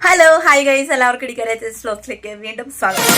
Hello hi guys എല്ലാവർക്കും ഇടിക്കരത്തെ സ്ലോക്സിലേക്ക് വീണ്ടും സ്വാഗതം.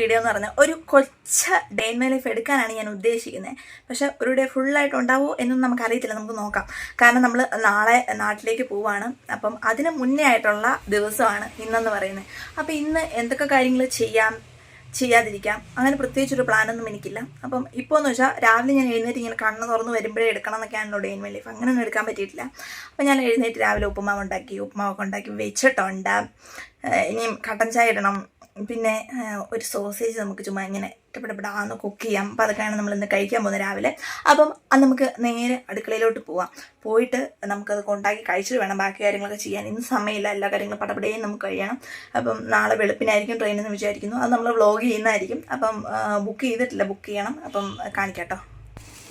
വീഡിയോ എന്ന് പറഞ്ഞാൽ ഒരു കൊച്ച ഡേ ഇൻ ലൈഫ് എടുക്കാനാണ് ഞാൻ ഉദ്ദേശിക്കുന്നത് പക്ഷെ ഒരു ഡേ ഫുള്ളായിട്ട് ഉണ്ടാവുമോ എന്നൊന്നും നമുക്കറിയത്തില്ല. നമുക്ക് നോക്കാം. കാരണം നമ്മൾ നാളെ നാട്ടിലേക്ക് പോവാണ്. അപ്പം അതിന് മുന്നേ ആയിട്ടുള്ള ദിവസമാണ് ഇന്നെന്ന് പറയുന്നത് അപ്പം ഇന്ന് എന്തൊക്കെ കാര്യങ്ങൾ ചെയ്യാം ചെയ്യാതിരിക്കാം? അങ്ങനെ പ്രത്യേകിച്ചൊരു പ്ലാനൊന്നും എനിക്കില്ല. അപ്പം ഇപ്പോൾ എന്ന് വെച്ചാൽ രാവിലെ ഞാൻ എഴുന്നേറ്റ് ഇങ്ങനെ കണ്ണ് തുറന്ന് വരുമ്പോഴേ എടുക്കണം എന്നൊക്കെയാണല്ലോ ഡേ ഇൻ മൈ ലൈഫ് അങ്ങനെയൊന്നും എടുക്കാൻ പറ്റിയിട്ടില്ല. അപ്പം ഞാൻ എഴുന്നേറ്റ് രാവിലെ ഉപ്പുമാവ് ഉണ്ടാക്കി ഉപ്പുമാവൊക്കെ ഉണ്ടാക്കി വെച്ചിട്ടുണ്ട്. ഇനിയും കട്ടൻ ചായ ഇടണം. പിന്നെ ഒരു സോസേജ് നമുക്ക് ചുമ്മാ ഇങ്ങനെ ഇട്ടപ്പെടപ്പെടാന്ന് കുക്ക് ചെയ്യാം. അപ്പോൾ അതൊക്കെയാണ് നമ്മൾ ഇന്ന് കഴിക്കാൻ പോകുന്നത് രാവിലെ. അപ്പം അത് നമുക്ക് നേരെ അടുക്കളയിലോട്ട് പോവാം. പോയിട്ട് നമുക്കത് കൊണ്ടാക്കി കഴിച്ചിട്ട് വേണം ബാക്കി കാര്യങ്ങളൊക്കെ ചെയ്യാൻ. ഇന്ന് സമയമില്ല. എല്ലാ കാര്യങ്ങളും പടപടയും നമുക്ക് കഴിയണം. അപ്പം നാളെ വെളുപ്പിനായിരിക്കും ട്രെയിൻ എന്ന് വിചാരിക്കുന്നു. അത് നമ്മൾ വ്ളോഗ് ചെയ്യുന്നതായിരിക്കും. അപ്പം ബുക്ക് ചെയ്തിട്ടില്ല. ബുക്ക് ചെയ്യണം. അപ്പം കാണിക്കാട്ടോ.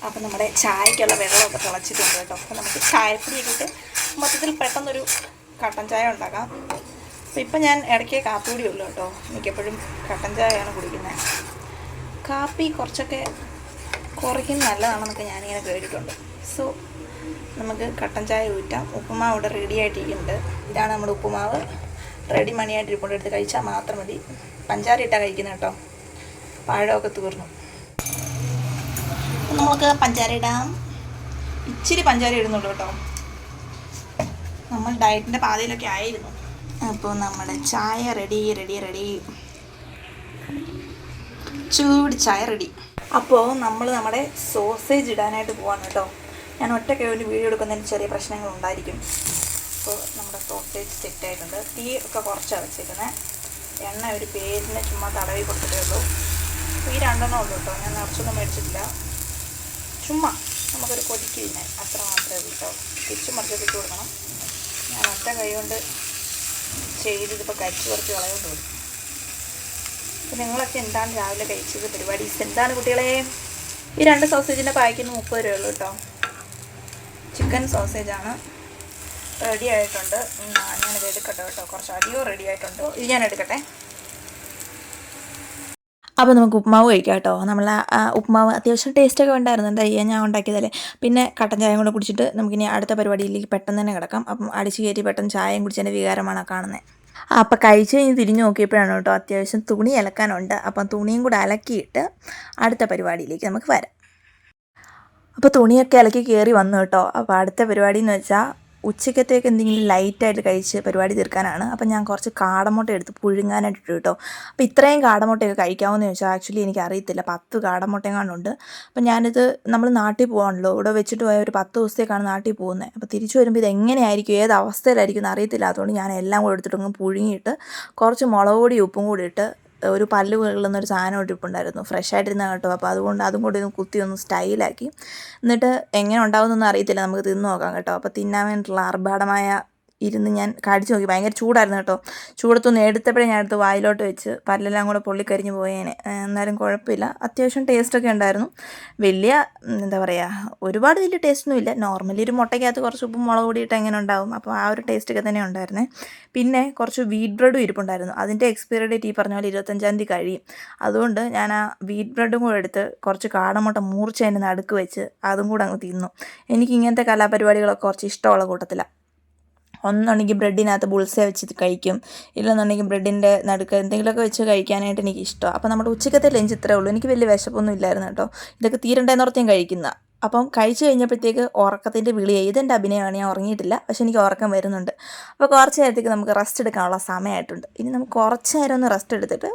അപ്പം നമ്മുടെ ചായക്കുള്ള വെള്ളമൊക്കെ തിളച്ചിട്ടുണ്ട് കേട്ടോ. അപ്പം നമുക്ക് ചായപ്പൊടിയൊക്കെ ഇട്ട് മൊത്തത്തിൽ പെട്ടെന്നൊരു കട്ടൻ ചായ ഉണ്ടാക്കാം. അപ്പം ഇപ്പം ഞാൻ ഇടയ്ക്ക് കാപ്പി കുടിയുള്ളൂ കേട്ടോ. മിക്കപ്പോഴും കട്ടൻ ചായയാണ് കുടിക്കുന്നത്. കാപ്പി കുറച്ചൊക്കെ കുറയ്ക്കുന്നത് നല്ലതാണെന്നൊക്കെ ഞാനിങ്ങനെ കേട്ടിട്ടുണ്ട്. സോ നമുക്ക് കട്ടൻ ചായ ഊറ്റാം. ഉപ്പുമാവ് ഇവിടെ റെഡി ആയിട്ടിരിക്കുന്നുണ്ട്. ഇതാണ് നമ്മുടെ ഉപ്പുമാവ്. റെഡി മണിയായിട്ട് ഇരിപ്പുണ്ട്. എടുത്ത് കഴിച്ചാൽ മാത്രം മതി. പഞ്ചാര ഇട്ടാണ് കഴിക്കുന്നത് കേട്ടോ. പഴമൊക്കെ തീർന്നു. നമുക്ക് പഞ്ചാര ഇടാം. ഇച്ചിരി പഞ്ചാര ഇടുന്നുള്ളൂ കേട്ടോ. നമ്മൾ ഡയറ്റിന്റെ പാതയിലൊക്കെ ആയിരുന്നു. അപ്പോൾ നമ്മുടെ ചായ റെഡി റെഡി റെഡി ചൂട് ചായ റെഡി അപ്പോൾ നമ്മൾ നമ്മുടെ സോസേജ് ഇടാനായിട്ട് പോവാണ് കേട്ടോ. ഞാൻ ഒറ്റയ്ക്ക് ഒരു വീഡിയോ എടുക്കുന്നതിന് ചെറിയ പ്രശ്നങ്ങൾ ഉണ്ടായിരിക്കും. അപ്പോൾ നമ്മുടെ സോസേജ് സെറ്റ് ആയിട്ടുണ്ട്. തീ ഒക്കെ കുറച്ചാണ് വെച്ചേക്കുന്നത് എണ്ണ ഒരു പേരിന് ചുമ്മാ തടവി കൊടുത്തിട്ടേ ഉള്ളൂ. ഈ രണ്ടെണ്ണം ഉള്ളൂ കേട്ടോ. ഞാൻ നിറച്ചൊന്നും മേടിച്ചിട്ടില്ല. ചുമ്മാ നമുക്കൊരു കൊതിക്ക് തിന്നാൻ അത്ര മാത്രമേ ഉള്ളൂ കേട്ടോ. തിരിച്ചു മറിച്ചൊക്കെ കൊടുക്കണം. ഞാൻ ഒറ്റ കൈ കൊണ്ട് ചെയ്തിതിപ്പോൾ കരിച്ചു കുറച്ച് കളയോണ്ട് പോയി അപ്പോൾ നിങ്ങളൊക്കെ എന്താണ് രാവിലെ കഴിച്ചത്? പരിപാടി എന്താണ് കുട്ടികളെ? ഈ രണ്ട് സോസേജിന്റെ പായ്ക്കിന് മുപ്പത് രൂപ ഉള്ളൂ കേട്ടോ ചിക്കൻ സോസേജാണ്. റെഡി ആയിട്ടുണ്ട്. ഞാനിത് എടുക്കട്ടെ കേട്ടോ കുറച്ച് അധികം റെഡി ആയിട്ടുണ്ട്. ഇത് ഞാൻ എടുക്കട്ടെ. അപ്പോൾ നമുക്ക് ഉപ്മാവ് കഴിക്കാം കേട്ടോ. നമ്മൾ ഉപ്മാവ് അത്യാവശ്യം ടേസ്റ്റൊക്കെ ഉണ്ടായിരുന്നു. എന്താ ഞാൻ ഉണ്ടാക്കിയതല്ലേ. പിന്നെ കട്ടൻ ചായയും കൂടെ കുടിച്ചിട്ട് നമുക്കിനി അടുത്ത പരിപാടിയിലേക്ക് പെട്ടെന്ന് തന്നെ കിടക്കാം. അപ്പം അടിച്ചു കയറ്റി പെട്ടെന്ന് ചായയും കുടിച്ചതിന്റെ വികാരമാണ് കാണുന്നത് അപ്പം കഴിച്ച് കഴിഞ്ഞ് തിരിഞ്ഞ് നോക്കിയപ്പോഴാണ് കേട്ടോ അത്യാവശ്യം തുണി അലക്കാനുണ്ട്. അപ്പം തുണിയും കൂടെ അലക്കിയിട്ട് അടുത്ത പരിപാടിയിലേക്ക് നമുക്ക് വരാം. അപ്പോൾ തുണിയൊക്കെ അലക്കി കയറി വന്നു കേട്ടോ. അപ്പോൾ അടുത്ത പരിപാടി എന്ന് വെച്ചാൽ ഉച്ചക്കത്തേക്ക് എന്തെങ്കിലും ലൈറ്റായിട്ട് കഴിച്ച് പരിപാടി തീർക്കാനാണ്. അപ്പം ഞാൻ കുറച്ച് കാടമുട്ട എടുത്ത് പുഴുങ്ങാനായിട്ട് ഇട്ടു കേട്ടോ. അപ്പോൾ ഇത്രയും കാടമുട്ടയൊക്കെ കഴിക്കാമെന്ന് ചോദിച്ചാൽ ആക്ച്വലി എനിക്ക് അറിയത്തില്ല. പത്ത് കാടമുട്ടയെങ്ങാണ്ടുണ്ട്. അപ്പം ഞാനിത് നമ്മൾ നാട്ടിൽ പോകാണല്ലോ ഇവിടെ വെച്ചിട്ട് പോയ ഒരു പത്ത് ദിവസത്തേക്കാണ് നാട്ടിൽ പോകുന്നത് അപ്പോൾ തിരിച്ചു വരുമ്പോൾ ഇത് എങ്ങനെയായിരിക്കും? ഏത് അവസ്ഥയിലായിരിക്കും എന്ന് അറിയത്തില്ല. അതുകൊണ്ട് ഞാൻ എല്ലാം കൂടെ എടുത്തിട്ടൊന്ന് പുഴുങ്ങിയിട്ട് കുറച്ച് മുളക് പൊടി ഉപ്പും കൂടി ഇട്ട് ഒരു പല്ല് വീഴുന്ന ഒരു സാധനം ഇട്ടിട്ടുണ്ടായിരുന്നു ഫ്രഷ് ആയിട്ടിരുന്ന കേട്ടോ. അപ്പോൾ അതുകൊണ്ട് അതും കൂടി ഒന്ന് കുത്തി ഒന്ന് സ്റ്റൈലാക്കി എന്നിട്ട് എങ്ങനെ ഉണ്ടാവുമെന്നൊന്നും അറിയത്തില്ല. നമുക്ക് തിന്ന് നോക്കാം കേട്ടോ. അപ്പോൾ തിന്നാൻ വേണ്ടിയിട്ടുള്ള ആർഭാടമായ ഇരുന്ന് ഞാൻ കടിച്ചു നോക്കി. ഭയങ്കര ചൂടായിരുന്നു കേട്ടോ. ചൂടത്തൊന്ന് എടുത്തപ്പോഴേ ഞാൻ എടുത്ത് വായിലോട്ട് വെച്ച് പല്ലെല്ലാം കൂടെ പൊള്ളിക്കരിഞ്ഞ് പോയേനെ. എന്നാലും കുഴപ്പമില്ല. അത്യാവശ്യം ടേസ്റ്റൊക്കെ ഉണ്ടായിരുന്നു. വലിയ എന്താ പറയുക ഒരുപാട് വലിയ ടേസ്റ്റൊന്നും ഇല്ല. നോർമലി ഒരു മുട്ടയ്ക്കകത്ത് കുറച്ച് ഉപ്പും മുളക് കൂടിയിട്ട് എങ്ങനെ ഉണ്ടാവും? അപ്പോൾ ആ ഒരു ടേസ്റ്റൊക്കെ തന്നെ ഉണ്ടായിരുന്നേ. പിന്നെ കുറച്ച് വീറ്റ് ബ്രെഡും ഇരിപ്പുണ്ടായിരുന്നു. അതിന്റെ എക്സ്പയറി ഡേറ്റ് ഈ പറഞ്ഞ പോലെ ഇരുപത്തഞ്ചാം തീയതി കഴിയും. അതുകൊണ്ട് ഞാൻ ആ വീറ്റ് ബ്രെഡും കൂടെ എടുത്ത് കുറച്ച് കാടമുട്ട മൂർച്ച അതിന്റെ നടുക്ക് വെച്ച് അതും കൂടെ അങ്ങ് തിന്നു. എനിക്ക് ഇങ്ങനത്തെ കലാപരിപാടികളൊക്കെ കുറച്ച് ഇഷ്ടമുള്ള കൂട്ടത്തിലാണ് ഒന്നുണ്ടെങ്കിൽ ബ്രെഡിനകത്ത് ബുൾസേ വെച്ച് കഴിക്കും. ഇല്ലെന്നുണ്ടെങ്കിൽ ബ്രെഡിന്റെ നടുക്ക് എന്തെങ്കിലുമൊക്കെ വെച്ച് കഴിക്കാനായിട്ട് എനിക്ക് ഇഷ്ടമാണ് അപ്പോൾ നമ്മുടെ ഉച്ചക്കത്തെ ലഞ്ച് ഇത്രേ ഉള്ളൂ. എനിക്ക് വലിയ വിശപ്പൊന്നും ഇല്ലായിരുന്നു കേട്ടോ. ഇതൊക്കെ തീരണ്ടേന്നോർത്ത് ഞാൻ കഴിക്കുന്ന അപ്പം കഴിച്ചു കഴിഞ്ഞപ്പോഴത്തേക്ക് ഉറക്കത്തിന്റെ വിളിയായി. ഇതെന്റെ അഭിനയമാണ് ഞാൻ ഉറങ്ങിയിട്ടില്ല പക്ഷെ എനിക്ക് ഉറക്കം വരുന്നുണ്ട്. അപ്പോൾ കുറച്ച് നേരത്തേക്ക് നമുക്ക് റെസ്റ്റ് എടുക്കാനുള്ള സമയമായിട്ടുണ്ട്. ഇനി നമുക്ക് കുറച്ച് നേരം ഒന്ന് റെസ്റ്റ് എടുത്തിട്ട്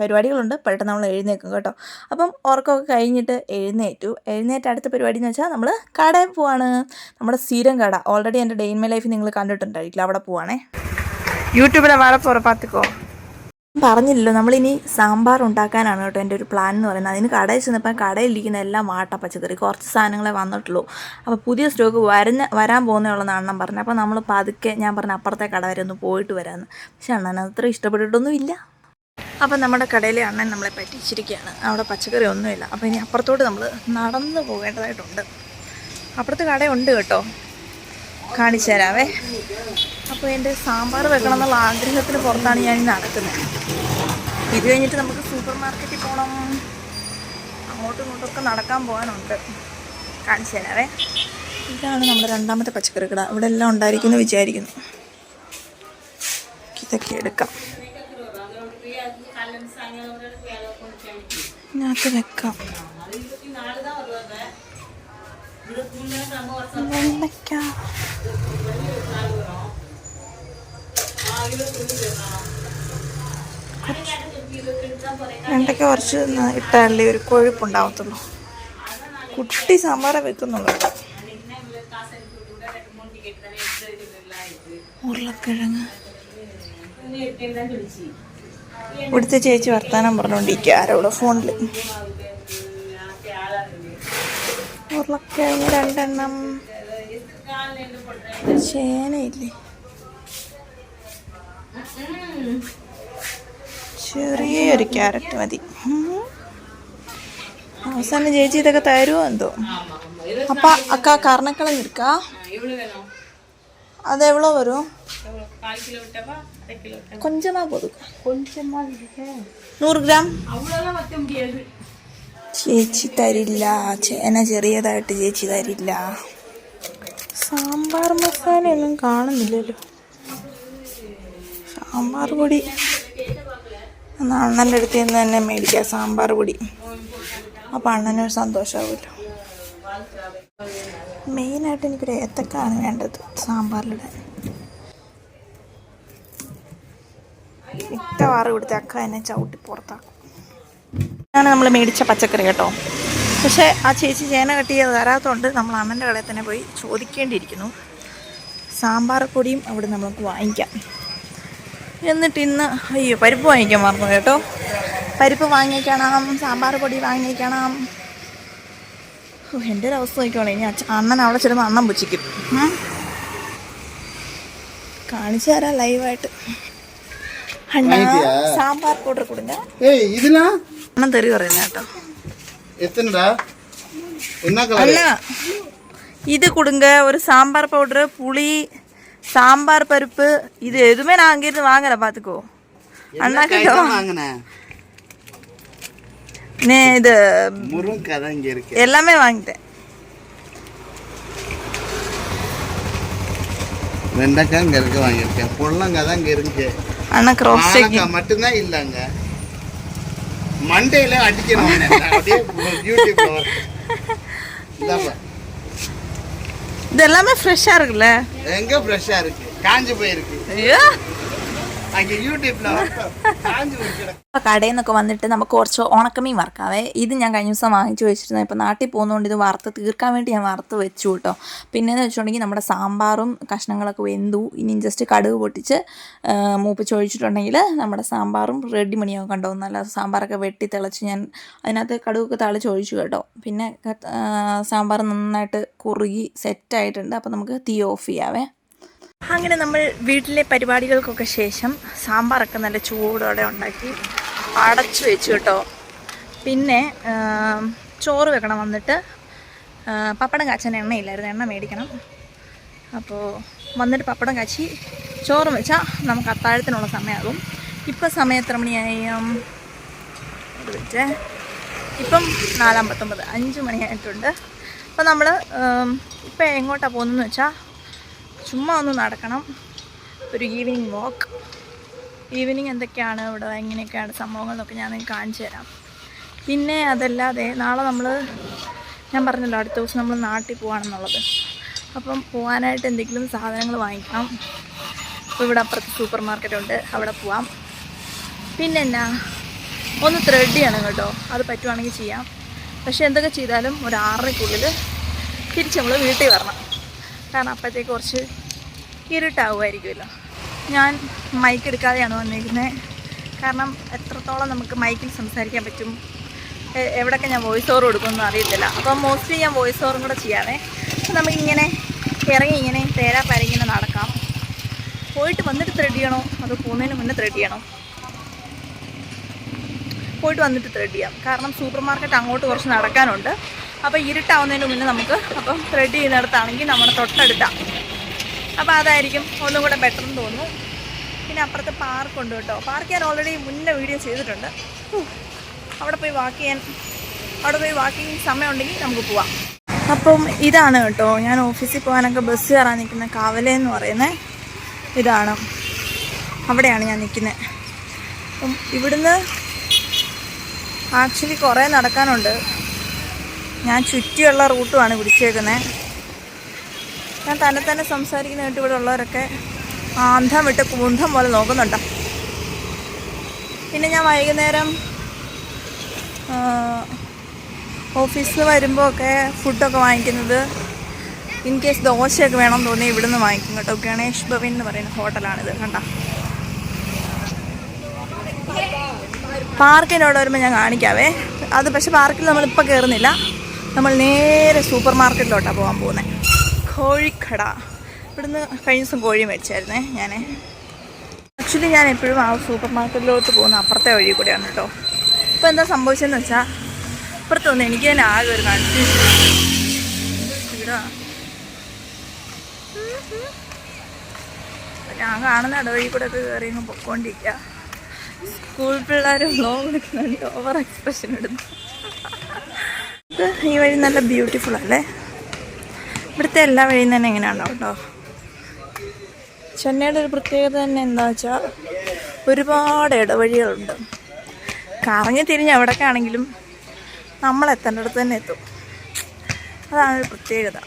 പരിപാടികളുണ്ട്. പെട്ടെന്ന് നമ്മൾ എഴുന്നേക്കും കേട്ടോ. അപ്പം ഉറക്കമൊക്കെ കഴിഞ്ഞിട്ട് എഴുന്നേറ്റു. എഴുന്നേറ്റ് അടുത്ത പരിപാടി എന്ന് വെച്ചാൽ നമ്മൾ കടയിൽ പോവാണ്. നമ്മുടെ സ്ഥിരം കട. ഓൾറെഡി എന്റെ ഡേ ഇൻ മൈ ലൈഫ് നിങ്ങൾ കണ്ടിട്ടുണ്ടായിരിക്കില്ല അവിടെ പോവാണേ. യൂട്യൂബിലെ വാഴപ്പുറ പാത്തിക്കോ? പറഞ്ഞില്ലല്ലോ നമ്മളിനി സാമ്പാർ ഉണ്ടാക്കാനാണ് കേട്ടോ എന്റെ ഒരു പ്ലാൻ എന്ന് പറയുന്നത്. അതിന് കടയിൽ ചെന്നപ്പോൾ കടയിലിരിക്കുന്ന എല്ലാം വാട്ട പച്ചക്കറി കുറച്ച് സാധനങ്ങളെ വന്നിട്ടുള്ളൂ. അപ്പോൾ പുതിയ സ്റ്റോക്ക് വരുന്ന വരാൻ പോകുന്നതുള്ളതെന്ന് അണ്ണൻ പറഞ്ഞു അപ്പോൾ നമ്മൾ പതുക്കെ ഞാൻ പറഞ്ഞ അപ്പുറത്തെ കട വരെ ഒന്ന് പോയിട്ട് വരാമെന്ന് പക്ഷെ അണ്ണൻ അത്ര ഇഷ്ടപ്പെട്ടിട്ടൊന്നും ഇല്ല അപ്പം നമ്മുടെ കടയിലെ അണ്ണൻ നമ്മളെ പറ്റിച്ചിരിക്കുകയാണ്. അവിടെ പച്ചക്കറി ഒന്നുമില്ല. അപ്പോൾ ഇനി അപ്പുറത്തോട്ട് നമ്മൾ നടന്നു പോകേണ്ടതായിട്ടുണ്ട്. അപ്പുറത്ത് കടയുണ്ട് കേട്ടോ. കാണിച്ചു തരാവേ. അപ്പോൾ എന്റെ സാമ്പാർ വെക്കണം എന്നുള്ള ആഗ്രഹത്തിന് പുറത്താണ് ഞാൻ നടക്കുന്നത്. ഇത് കഴിഞ്ഞിട്ട് നമുക്ക് സൂപ്പർ മാർക്കറ്റിൽ പോകണം അങ്ങോട്ടും ഇങ്ങോട്ടൊക്കെ നടക്കാൻ പോകാനുണ്ട്. കാണിച്ചു തരാവേ. ഇതാണ് നമ്മുടെ രണ്ടാമത്തെ പച്ചക്കറി കട ഇവിടെ എല്ലാം ഉണ്ടായിരിക്കുമെന്ന് വിചാരിക്കുന്നു. ഇതൊക്കെ എടുക്കാം. ഇതിനകത്ത് വെക്കാം. വെണ്ടയ്ക്ക. വെണ്ടയ്ക്ക കുറച്ച് ഇട്ടാലേ ഒരു കൊഴുപ്പുണ്ടാവത്തുള്ളൂ. കുട്ടി സമ്മറ വെക്കുന്നുള്ളൂ. ഉരുളക്കിഴങ്ങ്. ഇവിടുത്തെ ചേച്ചി വർത്താനം പറഞ്ഞുകൊണ്ടിരിക്കുക ആരോടെ ഫോണിൽ ഉരുളക്കിഴങ്ങ് രണ്ടെണ്ണം. ചേനയില്ലേ? ചെറിയൊരു ക്യാരറ്റ് മതി ഉം. അവസാനം ചേച്ചി ഇതൊക്കെ തരുമോ എന്തോ അപ്പ അക്ക കർണക്കളം എടുക്കാ அது எவ்வளோ வரும் கால் கிலோ விட்டவா அரை கிலோ விட்டவா கொஞ்சமாக போதும் கொஞ்சமா இருக்கு നൂറ് ഗ്രാം அவ்வளோலாம் வைக்க முடியாது ചേച്ചി തരില്ല ചേന ചെറിയതായിട്ട് ചേച്ചി തരില്ല സാമ്പാർ മസാലയൊന്നും കാണുന്നില്ലല്ലോ സാമ്പാർ പൊടി. ഒന്ന് അണ്ണന്റെ അടുത്ത് നിന്ന് തന്നെ മേടിക്കാം സാമ്പാർ പൊടി. അപ്പം അണ്ണനൊരു സന്തോഷമാവുമല്ലോ മെയിനായിട്ട് എനിക്കൊരു ഏത്തക്കാണ് വേണ്ടത് സാമ്പാറിലിടാൻ. മിക്കവാറും ഇവിടുത്തെ അക്ക എന്നെ ചവിട്ടി പുറത്താക്കും. ഇതാണ് നമ്മൾ മേടിച്ച പച്ചക്കറി കേട്ടോ. പക്ഷേ ആ ചേച്ചി ചേന കട്ടിയത് തരാത്തതുകൊണ്ട് നമ്മൾ അമ്മന്റെ കടയിൽ തന്നെ പോയി ചോദിക്കേണ്ടിയിരിക്കുന്നു. സാമ്പാർ പൊടിയും അവിടെ നമുക്ക് വാങ്ങിക്കാം. എന്നിട്ട് ഇന്ന് അയ്യോ പരിപ്പ് വാങ്ങിക്കാൻ മറന്നു കേട്ടോ. പരിപ്പ് വാങ്ങിക്കണം സാമ്പാർ പൊടി വാങ്ങിക്കണം. ഓ എന്റെ ഒരു അവസ്ഥ നോക്കിക്കോളെ. ഇനി അച്ഛൻ അണ്ണൻ അവിടെ ചെല്ലുമ്പോൾ അണ്ണൻ പുച്ഛിക്കും. കാണിച്ചു തരാം ലൈവായിട്ട്. സാമ്പാർ പൗഡർ കൊടുക്കാം അണ്ണൻ തെറി പറയുന്ന കേട്ടോ. അല്ല ഇത് കൊടുങ്ക ഒരു സാമ്പാർ പൗഡർ പുളി சாம்பார் பருப்பு இது எதுவுமே நான் அங்கிருந்து வாங்கல பாத்துக்கோ. அண்ணா கிட்ட வாங்கினேன் இது முருங்கை தான் இங்க இருக்கு. எல்லாமே வாங்கிட்டேன். வெண்டைக்காய் இங்க இருக்கு வாங்கியிருக்கேன். புள்ளங்காய் தான் இங்க இருக்கு. அண்ணா கிராஸ் செக்கிங் மட்டும்தான் இல்லைங்க மண்டையில அடிக்கணும். அப்படியே யூடியூப்ல வரும். இந்தாப்பா. இது எல்லாமே ஃப்ரெஷ்ஷா இருக்குல்ல? எங்க ஃப்ரெஷ்ஷா இருக்கு? காஞ்சு போயிருக்கு. ஐயோ. കടയിൽ നിന്നൊക്കെ വന്നിട്ട് നമുക്ക് കുറച്ച് ഉണക്കമീൻ വറക്കാവേ. ഇത് ഞാൻ കഴിഞ്ഞ ദിവസം വാങ്ങിച്ചു വെച്ചിരുന്നത് ഇപ്പോൾ നാട്ടിൽ പോകുന്നതുകൊണ്ട് ഇത് വറുത്ത് തീർക്കാൻ വേണ്ടി ഞാൻ വറുത്ത് വെച്ചു കേട്ടോ. പിന്നെയെന്ന് വെച്ചിട്ടുണ്ടെങ്കിൽ നമ്മുടെ സാമ്പാറും കഷ്ണങ്ങളൊക്കെ വെന്തു. ഇനി ജസ്റ്റ് കടുക് പൊട്ടിച്ച് മൂപ്പിച്ചൊഴിച്ചിട്ടുണ്ടെങ്കിൽ മൂപ്പിച്ച് ഒഴിച്ചിട്ടുണ്ടെങ്കിൽ നമ്മുടെ സാമ്പാറും റെഡി മണിയാവും കണ്ടോ. നല്ല സാമ്പാറൊക്കെ വെട്ടി തിളച്ച് ഞാൻ അതിനകത്ത് കടുകൊക്കെ തളിച്ച് ഒഴിച്ചു കേട്ടോ. പിന്നെ സാമ്പാർ നന്നായിട്ട് കുറുകി സെറ്റായിട്ടുണ്ട് അപ്പോൾ നമുക്ക് തീ ഓഫ് ചെയ്യാവേ. അങ്ങനെ നമ്മൾ വീട്ടിലെ പരിപാടികൾക്കൊക്കെ ശേഷം സാമ്പാറൊക്കെ നല്ല ചൂടോടെ ഉണ്ടാക്കി അടച്ചു വെച്ചു കേട്ടോ. പിന്നെ ചോറ് വെക്കണം വന്നിട്ട് പപ്പടം കാച്ചാൻ എണ്ണയില്ലായിരുന്നു എണ്ണ മേടിക്കണം. അപ്പോൾ വന്നിട്ട് പപ്പടം കാച്ചി ചോറ് വെച്ചാൽ നമുക്ക് അത്താഴത്തിനുള്ള സമയമാകും. ഇപ്പം സമയം എത്ര മണിയായി? വെച്ചേ ഇപ്പം നാലാം ഇപ്പം നാലാമ്പത്തൊമ്പത് അഞ്ച് മണിയായിട്ടുണ്ട്. അപ്പോൾ നമ്മൾ ഇപ്പം എങ്ങോട്ടാണ് പോകുന്നതെന്ന് വെച്ചാൽ ചുമ്മാ ഒന്ന് നടക്കണം. ഒരു ഈവനിങ് വാക്ക് ഈവനിങ് എന്തൊക്കെയാണ് ഇവിടെ എങ്ങനെയൊക്കെയാണ് സംഭവങ്ങളെന്നൊക്കെ ഞാൻ നിങ്ങൾക്ക് കാണിച്ചു തരാം. പിന്നെ അതല്ലാതെ നാളെ നമ്മൾ ഞാൻ പറഞ്ഞല്ലോ അടുത്ത ദിവസം നമ്മൾ നാട്ടിൽ പോവാണെന്നുള്ളത്. അപ്പം പോകാനായിട്ട് എന്തെങ്കിലും സാധനങ്ങൾ വാങ്ങിക്കണം. അപ്പോൾ ഇവിടെ അപ്പുറത്ത് സൂപ്പർ മാർക്കറ്റുണ്ട് അവിടെ പോവാം. പിന്നെ എന്നാ ഒന്ന് ത്രെഡ് ചെയ്യണം കേട്ടോ. അത് പറ്റുവാണെങ്കിൽ ചെയ്യാം. പക്ഷേ എന്തൊക്കെ ചെയ്താലും ഒരു ആറരയ്ക്കുള്ളിൽ തിരിച്ച് നമ്മൾ വീട്ടിൽ വരണം. കാരണം അപ്പോഴത്തേക്ക് കുറച്ച് ഇരുട്ടാവുമായിരിക്കുമല്ലോ. ഞാൻ മൈക്ക് എടുക്കാതെയാണ് വന്നിരിക്കുന്നത് കാരണം എത്രത്തോളം നമുക്ക് മൈക്കിൽ സംസാരിക്കാൻ പറ്റും. എവിടെയൊക്കെ ഞാൻ വോയിസ് ഓവർ കൊടുക്കുമെന്ന് അറിയത്തില്ല. അപ്പോൾ മോസ്റ്റ്ലി ഞാൻ വോയിസ് ഓവറും കൂടെ ചെയ്യാവേ അപ്പം നമുക്കിങ്ങനെ ഇറങ്ങി ഇങ്ങനെ തേരാ പരങ്ങനെ നടക്കാം. പോയിട്ട് വന്നിട്ട് ത്രെഡ് ചെയ്യണോ? അത് പോകുന്നതിന് മുന്നേ ത്രെഡ് ചെയ്യണോ? പോയിട്ട് വന്നിട്ട് ത്രെഡ് ചെയ്യാം. കാരണം സൂപ്പർ മാർക്കറ്റ് അങ്ങോട്ട് കുറച്ച് നടക്കാനുണ്ട്. അപ്പോൾ ഇരുട്ടാവുന്നതിന് മുന്നേ നമുക്ക് അപ്പം ത്രെഡ് ചെയ്യുന്നിടത്താണെങ്കിൽ നമ്മുടെ തൊട്ടടുത്താം. അപ്പോൾ അതായിരിക്കും ഒന്നും കൂടെ ബെറ്റർ എന്ന് തോന്നുന്നു. പിന്നെ അപ്പുറത്ത് പാർക്കുണ്ട് കേട്ടോ. പാർക്ക് ഞാൻ ഓൾറെഡി മുന്നേ വീഡിയോ ചെയ്തിട്ടുണ്ട്. അവിടെ പോയി വാക്ക് ചെയ്യാൻ അവിടെ പോയി വാക്കിങ് സമയമുണ്ടെങ്കിൽ നമുക്ക് പോവാം. അപ്പം ഇതാണ് കേട്ടോ. ഞാൻ ഓഫീസിൽ പോകാനൊക്കെ ബസ് കയറാൻ നിൽക്കുന്ന കാവലെന്ന് പറയുന്നത് ഇതാണ്. അവിടെയാണ് ഞാൻ നിൽക്കുന്നത് അപ്പം ഇവിടുന്ന് ആക്ച്വലി കുറേ നടക്കാനുണ്ട്. ഞാൻ ചുറ്റിയുള്ള റൂട്ടുമാണ് പിടിച്ചേക്കുന്നത് ഞാൻ തന്നെ തന്നെ സംസാരിക്കുന്ന കേട്ട് ഇവിടെ ഉള്ളവരൊക്കെ ആന്ധം വിട്ട് കുന്തം പോലെ നോക്കുന്നുണ്ട്? പിന്നെ ഞാൻ വൈകുന്നേരം ഓഫീസിൽ വരുമ്പോൾ ഒക്കെ ഫുഡൊക്കെ വാങ്ങിക്കുന്നത് ഇൻ കേസ് ദോശയൊക്കെ വേണമെന്ന് തോന്നി ഇവിടുന്ന് വാങ്ങിക്കും കേട്ടോ. ഗണേഷ് ഭവൻ എന്ന് പറയുന്ന ഹോട്ടലാണിത് കണ്ട? പാർക്കിനോട് വരുമ്പോൾ ഞാൻ കാണിക്കാവേ. അത് പക്ഷെ പാർക്കിൽ നമ്മളിപ്പോൾ കയറുന്നില്ല നമ്മൾ നേരെ സൂപ്പർ മാർക്കറ്റിലോട്ടാണ് പോകാൻ പോകുന്നത് കോഴിക്കട. ഇവിടുന്ന് കഴിഞ്ഞ ദിവസം കോഴി മേടിച്ചായിരുന്നേ ഞാൻ ആക്ച്വലി ഞാൻ എപ്പോഴും ആ സൂപ്പർ മാർക്കറ്റിലോട്ട് പോകുന്ന അപ്പുറത്തെ വഴി കൂടെയാണ് കേട്ടോ. ഇപ്പോൾ എന്താ സംഭവിച്ചതെന്ന് വെച്ചാൽ അപ്പുറത്തൊന്നും എനിക്ക് തന്നെ ആകെ ഒരു കൺഫ്യൂഷൻ ഞാൻ കാണുന്ന ഇടവഴി കൂടെ ഒക്കെ കയറി പൊക്കോണ്ടിരിക്കുക സ്കൂൾ പിള്ളേർ വ്ലോഗ് എടുക്കുന്നുണ്ട്. ഓവർ എക്സ്പ്രഷൻ ഇടുന്നു. ഈ വഴി നല്ല ബ്യൂട്ടിഫുൾ അല്ലേ? ഇവിടുത്തെ എല്ലാ വഴിയും തന്നെ എങ്ങനെയാണോ കേട്ടോ? ചെന്നൈയുടെ ഒരു പ്രത്യേകത തന്നെ എന്താ വെച്ചാൽ ഒരുപാട് ഇടവഴികളുണ്ട്. കറങ്ങി തിരിഞ്ഞ് എവിടൊക്കെ ആണെങ്കിലും നമ്മൾ എത്തേണ്ടടുത്ത് തന്നെ എത്തും. അതാണ് ഒരു പ്രത്യേകത.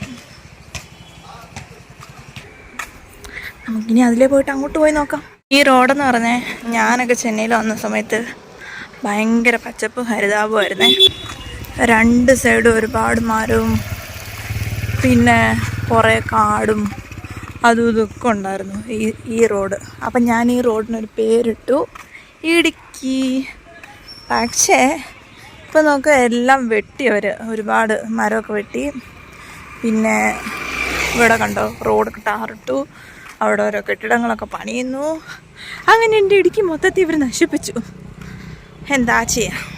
നമുക്കിനി അതിലേ പോയിട്ട് അങ്ങോട്ട് പോയി നോക്കാം. ഈ റോഡെന്ന് പറഞ്ഞേ ഞാനൊക്കെ ചെന്നൈയിൽ വന്ന സമയത്ത് ഭയങ്കര പച്ചപ്പും ഹരിതാപമായിരുന്നേ രണ്ട് സൈഡും ഒരുപാട് മരവും പിന്നെ കുറേ കാടും അതും ഇതൊക്കെ ഉണ്ടായിരുന്നു ഈ ഈ റോഡ് അപ്പം ഞാൻ ഈ റോഡിനൊരു പേരിട്ടു. ഇടുക്കി. പക്ഷേ ഇപ്പം നോക്കുക എല്ലാം വെട്ടി അവർ ഒരുപാട് മരമൊക്കെ വെട്ടി. പിന്നെ ഇവിടെ കണ്ടോ റോഡ് ടാറിട്ടു. അവിടെ ഓരോ കെട്ടിടങ്ങളൊക്കെ പണിയുന്നു. അങ്ങനെ എന്റെ ഇടുക്കി മൊത്തത്തിൽ ഇവർ നശിപ്പിച്ചു. എന്താ ചെയ്യാ?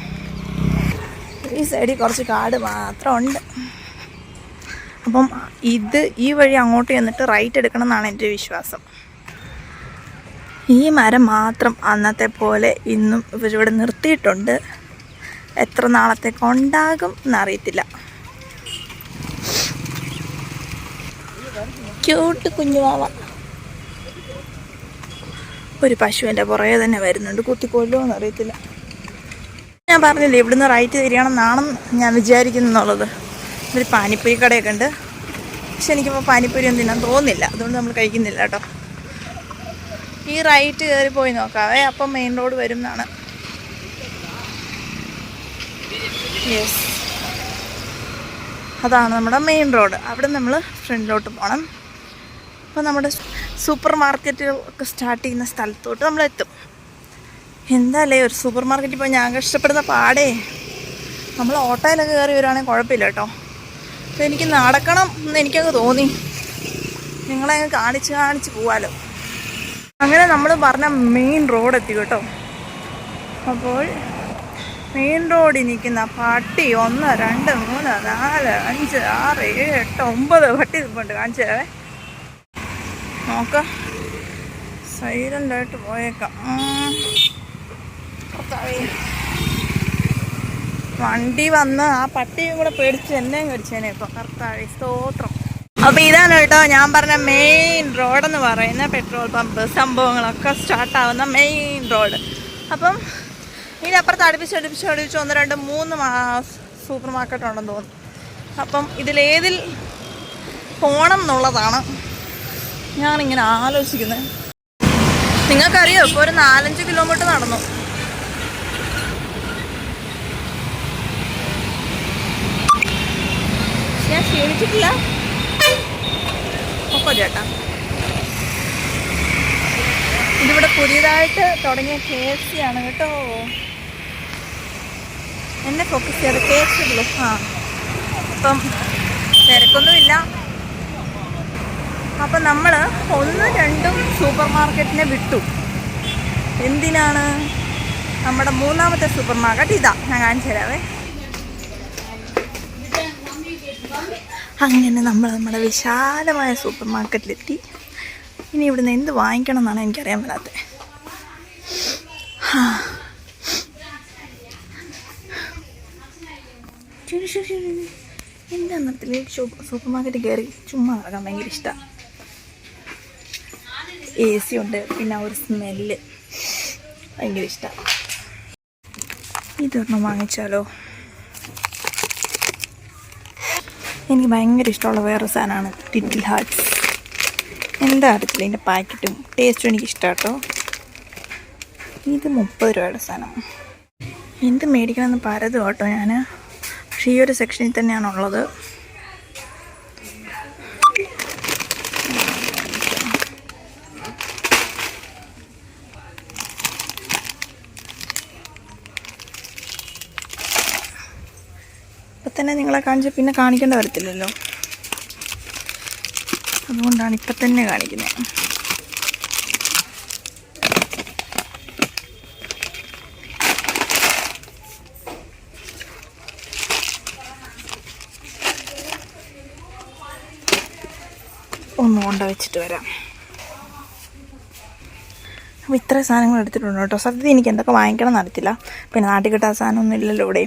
ഈ സൈഡിൽ കുറച്ച് കാട് മാത്രമുണ്ട്. അപ്പം ഇത് ഈ വഴി അങ്ങോട്ട് ചെന്നിട്ട് റൈറ്റ് എടുക്കണം എന്നാണ് എന്റെ വിശ്വാസം. ഈ മരം മാത്രം അന്നത്തെ പോലെ ഇന്നും ഇവരിവിടെ നിർത്തിയിട്ടുണ്ട്. എത്ര നാളത്തേക്ക് ഉണ്ടാകും എന്നറിയത്തില്ല. ക്യൂട്ട് കുഞ്ഞുമാവ ഒരു പശുവിന്റെ പുറകെ തന്നെ വരുന്നുണ്ട്. കുത്തിക്കൊല്ലോ എന്നറിയത്തില്ല. ഞാൻ പറഞ്ഞില്ലേ ഇവിടുന്ന് റൈറ്റ് തിരിയണം എന്നാണെന്ന് ഞാൻ വിചാരിക്കുന്നു എന്നുള്ളത്. ഒരു പാനിപ്പൂരി കടയൊക്കെ ഉണ്ട്. പക്ഷെ എനിക്കിപ്പോൾ പാനിപ്പൂരി ഒന്നും തിന്നാൻ തോന്നുന്നില്ല. അതുകൊണ്ട് നമ്മൾ കഴിക്കുന്നില്ല കേട്ടോ. ഈ റൈറ്റ് കയറി പോയി നോക്കാവേ. അപ്പം മെയിൻ റോഡ് വരും എന്നാണ്. യെസ് അതാണ് നമ്മുടെ മെയിൻ റോഡ് അവിടെ നമ്മൾ ഫ്രണ്ടിലോട്ട് പോകണം അപ്പോൾ നമ്മുടെ സൂപ്പർ മാർക്കറ്റുകളൊക്കെ സ്റ്റാർട്ട് ചെയ്യുന്ന സ്ഥലത്തോട്ട് നമ്മൾ എത്തും എന്താല്ലേ ഒരു സൂപ്പർ മാർക്കറ്റിൽ പോയി ഞാൻ കഷ്ടപ്പെടുന്ന പാടേ. നമ്മൾ ഓട്ടോയിലൊക്കെ കയറി വരുവാണെങ്കിൽ കുഴപ്പമില്ല കേട്ടോ. അപ്പോൾ എനിക്ക് നടക്കണം എന്ന് എനിക്കങ്ങ് തോന്നി. നിങ്ങളെ അങ്ങ് കാണിച്ച് കാണിച്ച് പോവാലോ. അങ്ങനെ നമ്മൾ പറഞ്ഞ മെയിൻ റോഡ് എത്തി കേട്ടോ. അപ്പോൾ മെയിൻ റോഡിൽ നിൽക്കുന്ന പട്ടി ഒന്ന് രണ്ട് മൂന്ന് നാല് അഞ്ച് ആറ് ഏഴ് എട്ട് ഒമ്പത് പട്ടി നിൽപ്പുണ്ട്. കാണിച്ചു തരാവേ. നോക്ക. സൈലന്റായിട്ട് പോയേക്കാം. വണ്ടി വന്ന് ആ പട്ടിയും കൂടെ പേടിച്ച് എന്നെയും കടിച്ചേനെ. ഇപ്പൊ കർത്താവേ സ്തോത്രം. അപ്പൊ ഇതാണ് കേട്ടോ ഞാൻ പറഞ്ഞ മെയിൻ റോഡ് എന്ന് പറയുന്ന പെട്രോൾ പമ്പ് സംഭവങ്ങളൊക്കെ സ്റ്റാർട്ട് ആവുന്ന മെയിൻ റോഡ് അപ്പം ഇതിനപ്പുറത്ത് അടുപ്പിച്ച് അടുപ്പിച്ച് അടുപ്പിച്ച് ഒന്ന് രണ്ട് മൂന്ന് സൂപ്പർ മാർക്കറ്റ് ഉണ്ടെന്ന് തോന്നുന്നു. അപ്പം ഇതിലേതിൽ പോകണം എന്നുള്ളതാണ് ഞാനിങ്ങനെ ആലോചിക്കുന്നത്. നിങ്ങൾക്കറിയോ ഇപ്പോൾ ഒരു നാലഞ്ച് കിലോമീറ്റർ നടന്നു. ക്ഷീണിച്ചിട്ടില്ല? ഒപ്പോ ചേട്ടാ. ഇതിവിടെ പുതിയതായിട്ട് തുടങ്ങിയ കെ എഫ് സി ആണ് കേട്ടോ. എന്നെ ഫോക്കസ് ചെയ്ത് കെ എഫ് സി ആ. അപ്പം തിരക്കൊന്നുമില്ല. അപ്പം നമ്മൾ ഒന്ന് രണ്ടും സൂപ്പർ മാർക്കറ്റിനെ വിട്ടു. എന്തിനാണ്? നമ്മുടെ മൂന്നാമത്തെ സൂപ്പർ മാർക്കറ്റ് ഇതാ. ഞാൻ കാണിച്ചു തരാവേ അങ്ങനെ നമ്മൾ നമ്മുടെ വിശാലമായ സൂപ്പർ മാർക്കറ്റിലെത്തി. ഇനി ഇവിടുന്ന് എന്ത് വാങ്ങിക്കണം എന്നാണ് എനിക്കറിയാൻ ഹാ. ശരി ശരി നിർത്തില്ല? സൂപ്പർ മാർക്കറ്റിൽ കയറി ചുമ്മാ നടക്കാൻ ഭയങ്കര ഇഷ്ടമാണ് എ സി ഉണ്ട് പിന്നെ ഒരു സ്മെല്ല് ഭയങ്കര ഇഷ്ടമാണ് ഇതൊരെണ്ണം വാങ്ങിച്ചാലോ? എനിക്ക് ഭയങ്കര ഇഷ്ടമുള്ള വേറൊരു സാധനമാണ് ലിറ്റിൽ ഹാർട്ട്സ് എന്താ അറിയത്തില്ല ഇതിന്റെ പാക്കറ്റും ടേസ്റ്റും എനിക്ക് ഇഷ്ടം കേട്ടോ ഇത് മുപ്പത് രൂപയുടെ സാധനം. എന്ത് മേടിക്കണമെന്ന് പരതും കേട്ടോ ഞാൻ പക്ഷേ ഈ ഒരു സെക്ഷനിൽ തന്നെയാണ് തന്നെ നിങ്ങളെ കാണിച്ച് പിന്നെ കാണിക്കേണ്ട വരത്തില്ലല്ലോ. അതുകൊണ്ടാണ് ഇപ്പം തന്നെ കാണിക്കുന്നത് ഒന്ന് കൊണ്ട വെച്ചിട്ട് വരാം. അപ്പോൾ ഇത്ര സാധനങ്ങൾ എടുത്തിട്ടുണ്ട് കേട്ടോ. സത്യത്തിൽ എനിക്ക് എന്തൊക്കെ വാങ്ങിക്കണം എന്നറിയത്തില്ല പിന്നെ നാട്ടിൽ കിട്ടാത്ത സാധനമൊന്നും ഇല്ലല്ലോ ഇവിടെ.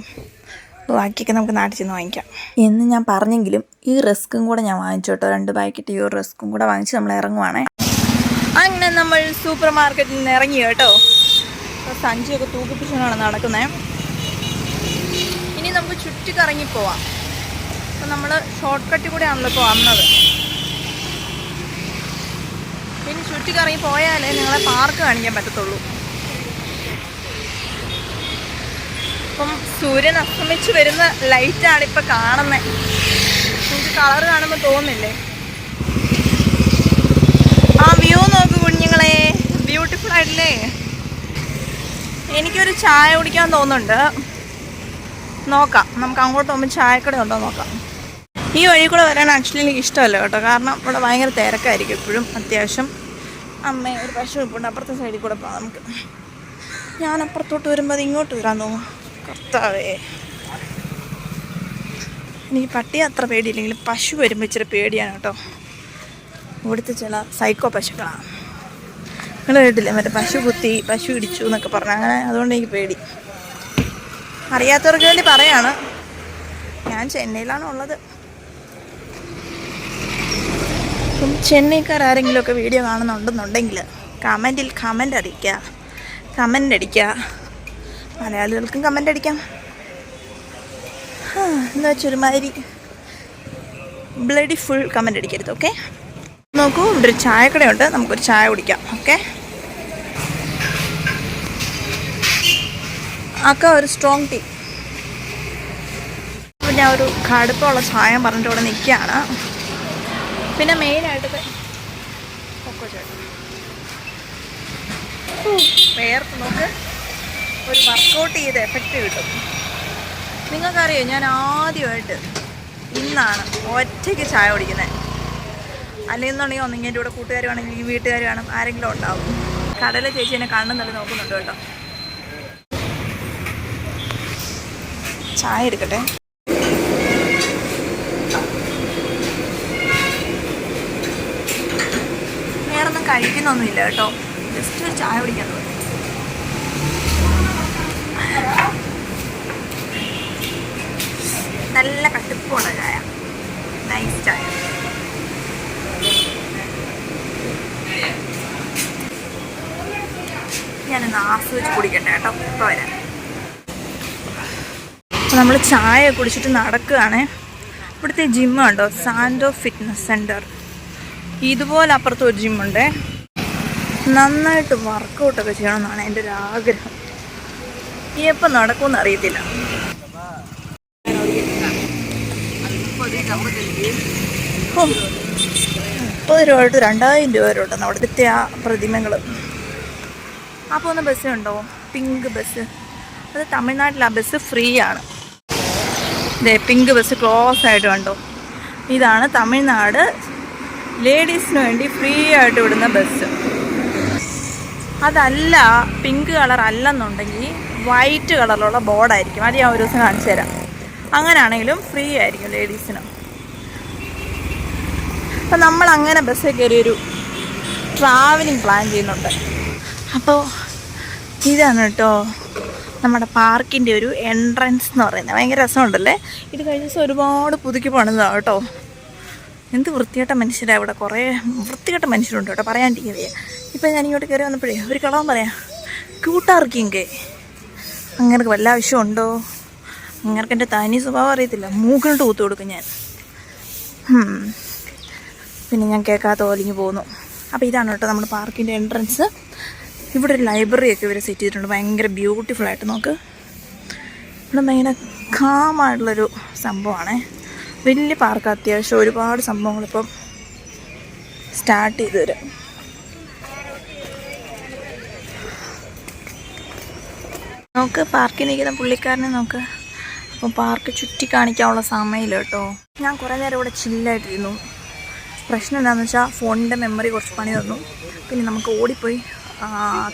ബാക്കിയൊക്കെ നമുക്ക് നാട്ടിൽ ചെന്ന് വാങ്ങിക്കാം. എന്ന് ഞാൻ പറഞ്ഞെങ്കിലും ഈ റിസ്ക്കും കൂടെ ഞാൻ വാങ്ങിച്ചു കേട്ടോ. രണ്ട് പാക്കറ്റ് ഈ ഒരു റിസ്ക്കും കൂടെ വാങ്ങിച്ച് നമ്മൾ ഇറങ്ങുവാണേ. അങ്ങനെ നമ്മൾ സൂപ്പർ മാർക്കറ്റിൽ നിന്ന് ഇറങ്ങി കേട്ടോ. സഞ്ചിയൊക്കെ തൂക്കിപ്പിച്ചാണ് നടക്കുന്നത് ഇനി നമുക്ക് ചുറ്റിക്കറങ്ങി പോവാം. അപ്പം നമ്മൾ ഷോർട്ട് കട്ടിൽ കൂടെയാണല്ലോ ഇപ്പോൾ വന്നത്. ഇനി ചുറ്റിക്കറങ്ങി പോയാലേ നിങ്ങളെ പാർക്ക് കാണിക്കാൻ പറ്റത്തുള്ളൂ. അപ്പം സൂര്യൻ അസ്തമിച്ച് വരുന്ന ലൈറ്റാണ് ഇപ്പം കാണുന്നത് നമുക്ക് കളർ കാണുമ്പോൾ തോന്നില്ലേ? ആ വ്യൂ നോക്ക് കുഞ്ഞുങ്ങളെ. ബ്യൂട്ടിഫുൾ ആയിട്ടില്ലേ? എനിക്കൊരു ചായ കുടിക്കാൻ തോന്നുന്നുണ്ട്. നോക്കാം. നമുക്ക് അങ്ങോട്ട് പോകുമ്പോൾ ചായക്കട ഉണ്ടോ നോക്കാം. ഈ വഴി കൂടെ വരാൻ ആക്ച്വലി എനിക്ക് ഇഷ്ടമല്ല കേട്ടോ. കാരണം ഇവിടെ ഭയങ്കര തിരക്കായിരിക്കും എപ്പോഴും അത്യാവശ്യം. അമ്മ ഒരു പശു ഇപ്പോൾ അപ്പുറത്തെ സൈഡിൽ കൂടെ പോകാം നമുക്ക്. ഞാൻ അപ്പുറത്തോട്ട് വരുമ്പോൾ അത് ഇങ്ങോട്ട് വരാൻ തോന്നും കർത്താവേ. എനിക്ക് പട്ടിയെ അത്ര പേടിയില്ലെങ്കിലും പശു വരുമ്പോൾ ഇച്ചിരി പേടിയാണ് കേട്ടോ. ഇവിടുത്തെ ചില സൈക്കോ പശുക്കളാണ് നിങ്ങൾ കേട്ടില്ലേ? മറ്റേ പശു കുത്തി പശു ഇടിച്ചു എന്നൊക്കെ പറഞ്ഞു. അങ്ങനെ അതുകൊണ്ട് എനിക്ക് പേടി. അറിയാത്തവർക്ക് വേണ്ടി പറയാണ്. ഞാൻ ചെന്നൈയിലാണ് ഉള്ളത്. അപ്പം ചെന്നൈക്കാർ ആരെങ്കിലുമൊക്കെ വീഡിയോ കാണുന്നുണ്ടെന്നുണ്ടെങ്കിൽ കമന്റിൽ കമന്റ് അറിയിക്കുക കമന്റ് അടിക്കുക. മലയാളികൾക്കും കമന്റ് അടിക്കാം. എന്താ വെച്ചാൽ ഒരുമാതിരി ബ്ലഡി ഫുൾ കമന്റ് അടിക്കരുത് ഓക്കെ നോക്കൂ ഇവിടെ ഒരു ചായക്കടയുണ്ട്. നമുക്കൊരു ചായ കുടിക്കാം ഓക്കെ അക്ക ഒരു സ്ട്രോങ് ടീ ഞാൻ ഒരു കടുപ്പമുള്ള ചായം പറഞ്ഞിട്ട് ഇവിടെ നിൽക്കുകയാണ്. പിന്നെ മെയിനായിട്ട് കൊക്കോ ചേട്ടൻ വേർത്ത് നോക്ക്. ഒരു വർക്കൗട്ട് ചെയ്ത് എഫക്റ്റ് കിട്ടും. നിങ്ങൾക്കറിയോ ഞാൻ ആദ്യമായിട്ട് ഇന്നാണ് ഒറ്റയ്ക്ക് ചായ കുടിക്കുന്നത്. അല്ലെങ്കിൽ എന്നുണ്ടെങ്കിൽ ഒന്നെങ്കിൽ എന്റെ കൂടെ കൂട്ടുകാർ വേണമെങ്കിൽ വീട്ടുകാർ വേണം ആരെങ്കിലും ഉണ്ടാവും. കടല ചേച്ചി എന്നെ കണ്ണും തള്ളി നോക്കുന്നുണ്ട് കേട്ടോ. ചായ എടുക്കട്ടെ. വേറൊന്നും കഴിക്കുന്നൊന്നുമില്ല കേട്ടോ. ജസ്റ്റ് ഒരു ചായ കുടിക്കാൻ തോന്നി നല്ല കട്ടിപ്പുള്ള ചായ. നൈസ് ചായ. ഞാനൊന്ന് ആസ്വദിച്ച് കുടിക്കട്ടെ കേട്ടോ. ഇപ്പോൾ വരാം. നമ്മൾ ചായ കുടിച്ചിട്ട് നടക്കുകയാണ്. ഇവിടുത്തെ ജിമ്മുണ്ടോ സാൻഡോ ഫിറ്റ്നസ് സെന്റർ ഇതുപോലെ അപ്പുറത്ത് ഒരു ജിമ്മുണ്ട് നന്നായിട്ട് വർക്കൗട്ടൊക്കെ ചെയ്യണമെന്നാണ് എന്റെ ഒരു ആഗ്രഹം എപ്പം നടക്കുമെന്ന് അറിയത്തില്ല. മുപ്പത് രൂപ തൊട്ട് രണ്ടായിരം രൂപ വരെ അവിടുത്തെ ആ പ്രതിമകൾ ആ ഒന്ന് ബസ് ഉണ്ടോ പിങ്ക് ബസ്. അത് തമിഴ്നാട്ടിൽ ആ ബസ് ഫ്രീ ആണ് ഇതേ പിങ്ക് ബസ് ക്ലോസ് ആയിട്ട് കണ്ടോ? ഇതാണ് തമിഴ്നാട് ലേഡീസിന് വേണ്ടി ഫ്രീ ആയിട്ട് വിടുന്ന ബസ്. അതല്ല പിങ്ക് കളർ അല്ലെന്നുണ്ടെങ്കിൽ വൈറ്റ് കളറിലുള്ള ബോർഡായിരിക്കും. അത് ഞാൻ ഒരു ദിവസം കാണിച്ചു തരാം. അങ്ങനെയാണെങ്കിലും ഫ്രീ ആയിരിക്കും ലേഡീസിന് അപ്പം നമ്മൾ അങ്ങനെ ബസ്സിൽ കയറി ഒരു ട്രാവലിംഗ് പ്ലാൻ ചെയ്യുന്നുണ്ട്. അപ്പോൾ ഇതാണ് കേട്ടോ നമ്മുടെ പാർക്കിന്റെ ഒരു എൻട്രൻസ് എന്ന് പറയുന്നത്. ഭയങ്കര രസമുണ്ടല്ലേ? ഇത് കഴിഞ്ഞ ദിവസം ഒരുപാട് പുതുക്കി പണിതാണ് കേട്ടോ. എന്ത് വൃത്തികെട്ട മനുഷ്യരാണ് ഇവിടെ. കുറേ വൃത്തികെട്ട മനുഷ്യരുണ്ട് കേട്ടോ. പറയാണ്ടിരിക്കുന്നത് ഇപ്പം ഞാൻ ഇങ്ങോട്ട് കയറി വന്നപ്പോഴേ ഒരു കളവൻ പറയാം ക്യൂട്ടാർക്കിങ്കേ അങ്ങനെ വല്ല ആവശ്യമുണ്ടോ അങ്ങനെ എന്റെ തനി സ്വഭാവം അറിയത്തില്ല. മൂക്കിനോട്ട് കൂത്തു കൊടുക്കും ഞാൻ. പിന്നെ ഞാൻ കേൾക്കാത്ത ഒലിഞ്ഞു പോകുന്നു അപ്പോൾ ഇതാണ് കേട്ടോ നമ്മുടെ പാർക്കിന്റെ എൻട്രൻസ്. ഇവിടെ ഒരു ലൈബ്രറിയൊക്കെ ഇവർ സെറ്റ് ചെയ്തിട്ടുണ്ട്. ഭയങ്കര ബ്യൂട്ടിഫുൾ ആയിട്ട് നോക്ക്. ഇവിടെ ഭയങ്കര കാമായിട്ടുള്ളൊരു സംഭവമാണ്. വലിയ പാർക്ക് അത്യാവശ്യം ഒരുപാട് സംഭവങ്ങളിപ്പം സ്റ്റാർട്ട് ചെയ്ത് തരും നോക്ക് പാർക്കിൽ നിൽക്കുന്ന പുള്ളിക്കാരനെ നോക്ക്. അപ്പോൾ പാർക്ക് ചുറ്റി കാണിക്കാനുള്ള സമയമില്ല കേട്ടോ. ഞാൻ കുറേ നേരം ഇവിടെ ചില്ലായിട്ടിരുന്നു പ്രശ്നം എന്താണെന്ന് വെച്ചാൽ ഫോണിന്റെ മെമ്മറി കുറച്ച് പണി തന്നു. പിന്നെ നമുക്ക് ഓടിപ്പോയി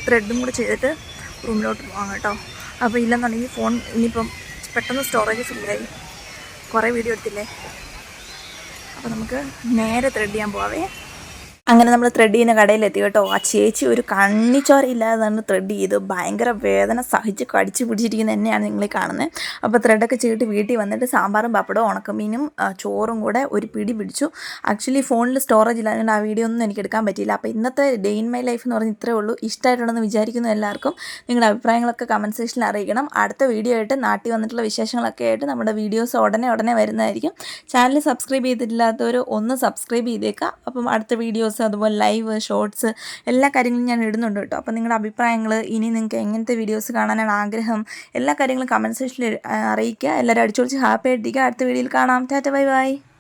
ത്രെഡും കൂടെ ചെയ്തിട്ട് റൂമിലോട്ട് പോകാം കേട്ടോ. അപ്പോൾ ഇല്ലെന്നുണ്ടെങ്കിൽ ഫോൺ ഇനിയിപ്പം പെട്ടെന്ന് സ്റ്റോറേജ് ഫില്ലായി കുറേ വീഡിയോ എടുത്തില്ലേ? അപ്പോൾ നമുക്ക് നേരെ ത്രെഡ് ചെയ്യാൻ പോവാവേ. അങ്ങനെ നമ്മൾ ത്രെഡ് ചെയ്യുന്ന കടയിലെത്തി കേട്ടോ. ആ ചേച്ചി ഒരു കണ്ണിച്ചോര ത്രെഡ് ചെയ്ത് ഭയങ്കര വേദന സഹിച്ച് കടിച്ച് പിടിച്ചിരിക്കുന്ന തന്നെയാണ് നിങ്ങൾ കാണുന്നത് അപ്പോൾ ത്രെഡൊക്കെ ചെയ്തിട്ട് വീട്ടിൽ വന്നിട്ട് സാമ്പാറും പപ്പടവും ഉണക്കമീനും ചോറും കൂടെ ഒരു പിടി പിടിച്ചു. ആക്ച്വലി ഫോണിൽ സ്റ്റോറേജ് ഇല്ലാതുകൊണ്ട് ആ വീഡിയോ ഒന്നും എനിക്ക് എടുക്കാൻ പറ്റിയില്ല. അപ്പോൾ ഇന്നത്തെ ഡേ ഇൻ മൈ ലൈഫ് എന്ന് പറഞ്ഞാൽ ഇത്രേ ഉള്ളൂ. ഇഷ്ടമായിട്ടുണ്ടെന്ന് വിചാരിക്കുന്നു എല്ലാവർക്കും. നിങ്ങളുടെ അഭിപ്രായങ്ങളൊക്കെ കമന്റ് സെക്ഷനിൽ അറിയിക്കണം. അടുത്ത വീഡിയോ ആയിട്ട് നാട്ടിൽ വന്നിട്ടുള്ള വിശേഷങ്ങളൊക്കെ ആയിട്ട് നമ്മുടെ വീഡിയോസ് ഉടനെ ഉടനെ വരുന്നതായിരിക്കും. ചാനൽ സബ്സ്ക്രൈബ് ചെയ്തിട്ടില്ലാത്തവർ ഒന്ന് സബ്സ്ക്രൈബ് ചെയ്തേക്കാം. അപ്പം അടുത്ത വീഡിയോസ് അതുപോലെ ലൈവ് ഷോർട്സ് എല്ലാ കാര്യങ്ങളും ഞാൻ ഇടുന്നുണ്ട് കേട്ടോ. അപ്പോൾ നിങ്ങളുടെ അഭിപ്രായങ്ങൾ ഇനി നിങ്ങൾക്ക് എങ്ങനത്തെ വീഡിയോസ് കാണാനാണ് ആഗ്രഹം എല്ലാ കാര്യങ്ങളും കമന്റ് സെക്ഷനിൽ അറിയിക്കുക. എല്ലാവരും അടിച്ചുപൊളിച്ച് ഹാപ്പി ആയിട്ടിരിക്കുക. അടുത്ത വീഡിയോയിൽ കാണാം. Tata bye bye